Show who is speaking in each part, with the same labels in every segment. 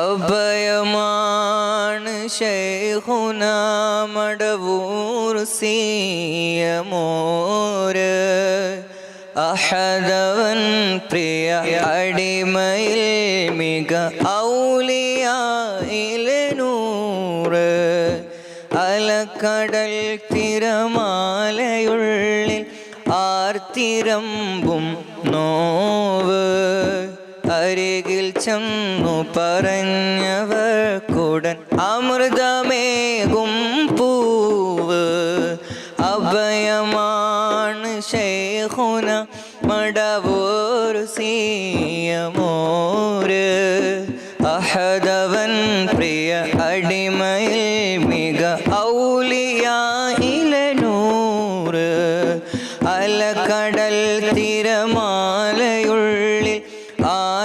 Speaker 1: അഭയമാണ് ശൈഹുന മടവൂർ സീയമോര്. അഹദവൻ പ്രിയ അടിമയിൽ മിക ഔലിയായിലൂറ് അലക്കടൽ തിരമാലയുള്ളിൽ ആർത്തിരമ്പും now. അരികിൽ ചെന്നു പറഞ്ഞവർ കൂടൻ അമൃതമേകും പൂവ്. അഭയമാണ് ശൈഖുന മടവൂർ സീയമോര്. അഹദവൻ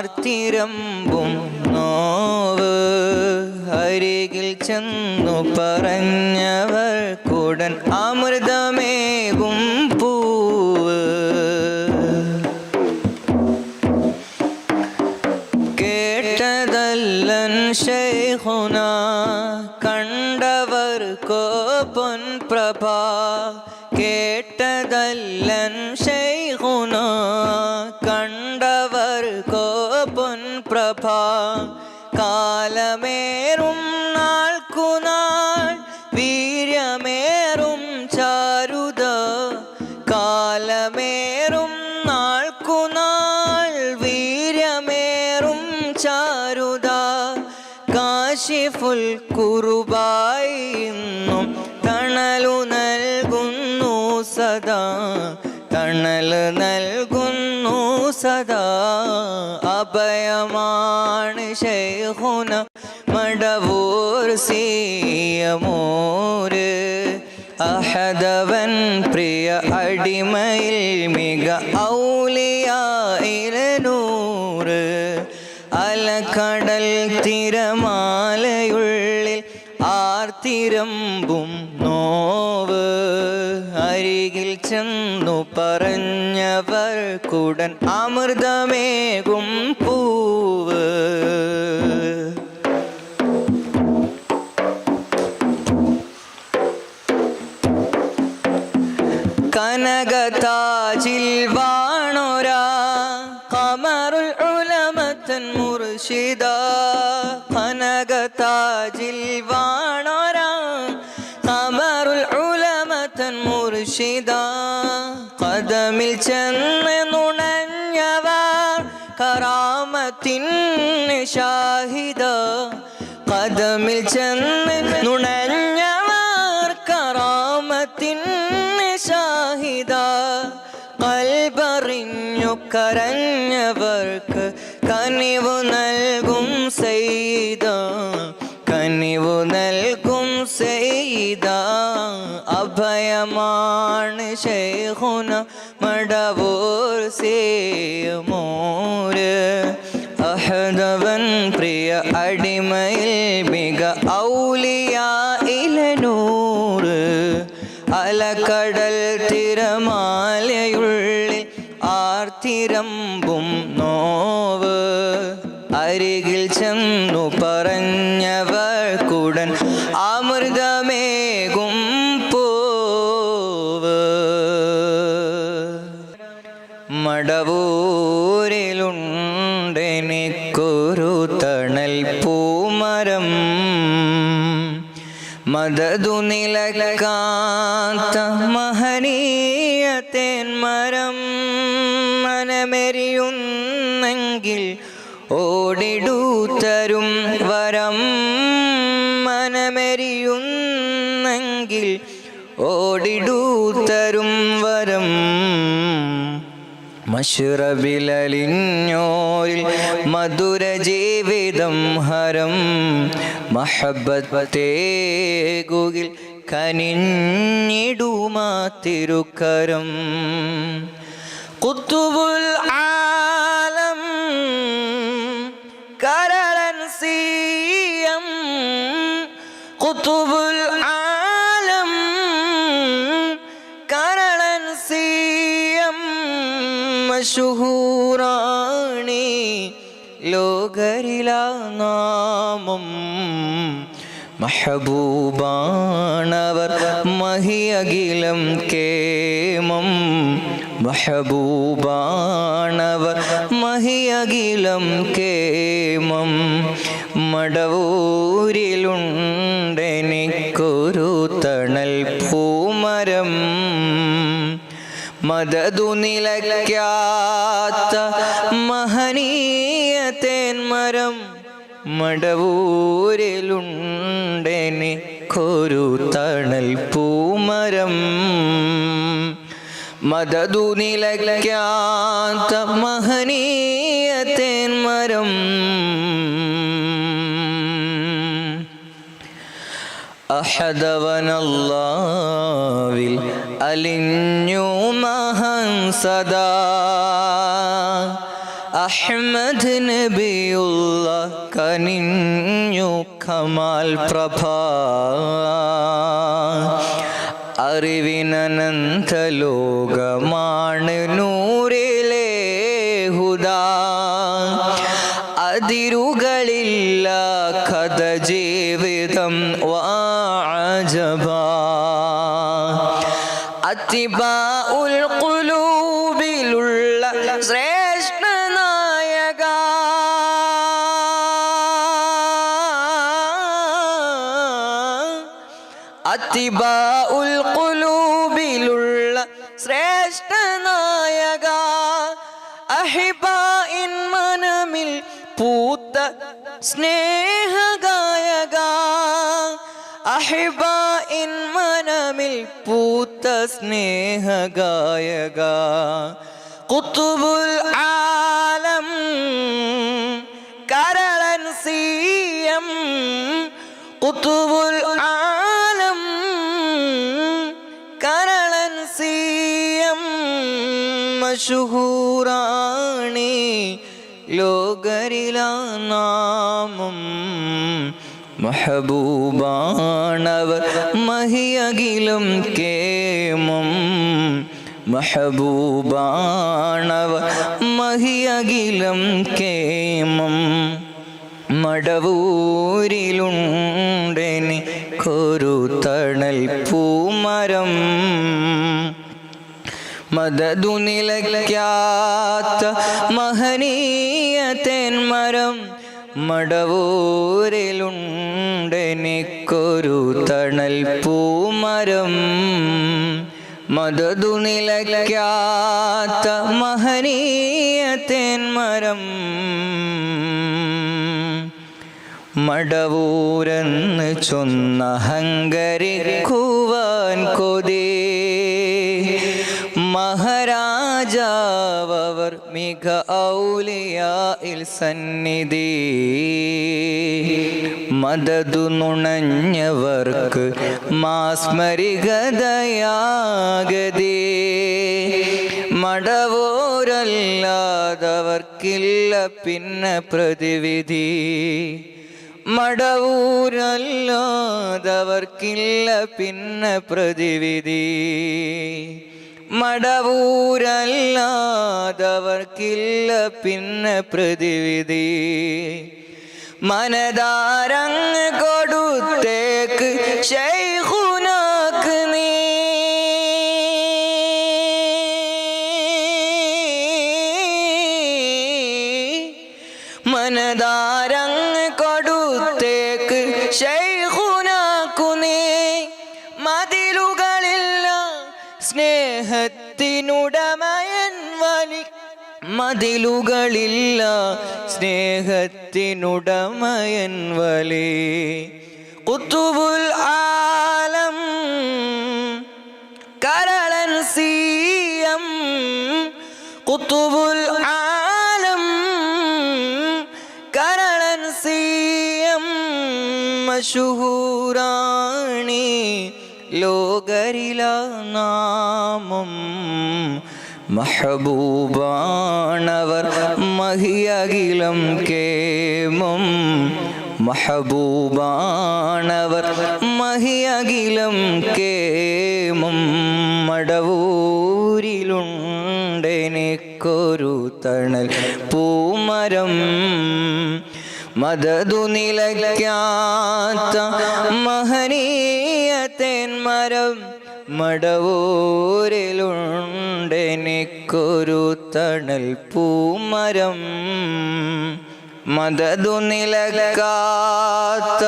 Speaker 1: ആർത്തിരമ്പും നോവ് അരികിൽ ചെന്നു പറഞ്ഞവർ കൂടൻ അമൃതമേകും പൂവ്. കേട്ടതല്ലൻ ശൈഹുന കണ്ടവർക്കോ പൊൻപ്രഭ കേട്ടതല്ലൻ ശൈഖുന ചാരുത കാലമേറും നാൾക്കുനാൾ വീര്യമേറും ചാരുത. കാശിഫുൽ കുറുബായി തണലു നൽകുന്നു സദാ. തണൽ നൽകുന്നു സദാ. അഭയമാണ് ശൈഹുന മടവൂർ സീയമൂര്. അഹദവൻ പ്രിയ അടിമയിൽ മിക ഔലിയായിരനൂറ് അലക്കടൽ തിരമാലയുള്ളിൽ ആർത്തിരമ്പും നോവ് അരികിൽ ചെന്നു പറഞ്ഞവർ കുടൻ അമൃതമേകും പൂവ് കനകതാജിൽ വാണോരാ കമറുൽ ഉലമത്തൻ മുർഷിദ. കനകതാജിൽ വാണോരാ കമറുൽ ഉലമത്തൻ മുർഷിദ. കദമിൽ ചെന്ന് നുണഞ്ഞവർ കറാമത്തിൻ ഷാഹിദ. കദമിൽ ചെന്ന് നുണഞ്ഞവർ സെയ്ത കനിവു നൽകും സെയ്ത അഭയമാണ് ശൈഖുന മടവൂർ സേമോര്. അഹദവൻ പ്രിയ അടിമയിൽ മിക ഔലിയ ഇലനൂറ് അലക്കടൽ തിരമാലയുള്ളിൽ ആർത്തിരമ്പും ചെന്നു പറഞ്ഞവർ കുടൻ അമൃതമേകും പൂവ്. മടവൂരിലുണ്ടെനിക്കൊരു തണൽ പൂമരം. മതതു നിലക്കാത്ത ഓടിടൂത്തരും വരം മനമെരിയുന്നെങ്കിൽ ഓടിടൂത്തരും വരം. മഷുറബിലലിഞ്ഞോരിൽ മധുര ജീവിതം ഹരം മഹബത്തേകുകിൽ കനിഞ്ഞിടുമാ തിരുക്കരം. കുത്തുബുൽ ആലം കുത്തുബുൽ ആലം കരളൻ സീയം മഷുഹൂറാണി ലോകരില നാമം മഹബൂബാണവർ മഹിയകിലം കേമം മഹബൂബാണവർ മഹിയകിലം കേമം മടവൂരിലുണ്ടെനിക്കൊരു തണൽ പൂമരം മതതു നിലയ്ക്കാത്ത മഹനീയ തേന്മരം മടവൂരിലുണ്ടെനിക്കൊരു തണൽ പൂമരം. മതതു നിലയ്ക്കാത്ത മഹനീയ അഹദവനല്ലാവിൽ അലിഞ്ഞു മഹൻ സദാ. അഹ്മദ് നബിയുള്ള കനിഞ്ഞു കമാൽ പ്രഭ. അറിവിനനന്ത ലോകമാണ് നൂറിലെ ഹുദാ അതിരുകളില്ല അത്തിബാ ഉൽ ഖുലൂബിലുള്ള ശ്രേഷ്ഠ നായക അഹിബ ഇൻ മനമിൽ പൂത്ത സ്നേഹഗായക അഹിബ ഇൻ മനമിൽ പൂത്ത സ്നേഹഗായക കുത്തുബുൽ ആലം കരളൻ സീയം കുത്തുബുൽ മഷുഹൂറാണി ലോകരിലാ നാമം മഹബൂബാണവർ മഹിയകിലും കേമം മഹബൂബാണവർ മഹിയകിലും കേമം മടവൂരിലുണ്ടെനിക്കൊരു തണൽ പൂമരം മദതു നിലയ്ക്കാത്ത മഹനീയ മടവൂരിലുണ്ടെനിക്കൊരു തണൽ പൂമരം. മദതു നിലയ്ക്കാത്ത മഹനീയ തേന്മരം മടവൂരെന്ന് ചൊന്ന മഹാരാജാവർ മിക ഔലിയായിൽ സന്നിധി. മദതു നുണഞ്ഞവർക്ക് മാസ്മരികതയാഗതി. മടവോരല്ലാതവർക്കില്ല പിന്നെ പ്രതിവിധി. മടവൂരല്ലാതവർക്കില്ല പിന്നെ പ്രതിവിധി. മടവൂരല്ലാതവർക്കില്ല പിന്നെ പ്രതിവിധി. മനതാരങ് കൊടുത്തേക്ക് ശൈഖുനാക്ക് സ്നേഹത്തിനുടമയൻ വലി മതിലുകളില്ല. സ്നേഹത്തിനുടമയൻ വലി കുത്തുബുൽ ആലം കരളൻ സീയം. കുത്തുബുൽ ആലം കരളൻ സീയം. മഷുഹൂറാണി ലോകരില നാമം മഹബൂബാണവർ. മഹിയകിലം കേമം മഹബൂബാണവർ. മഹിയകിലം കേമം മടവൂരിലുണ്ടെനിക്കൊരു തണൽ. പൂമരം മദതു നിലയ്ക്കാത്ത മഹനീയ തേന്മരം മടവൂരിലുണ്ടെനിക്കൊരു തണൽ പൂമരം. മതതു നിലകാത്ത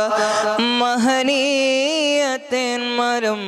Speaker 1: മഹനീയ തേന്മരം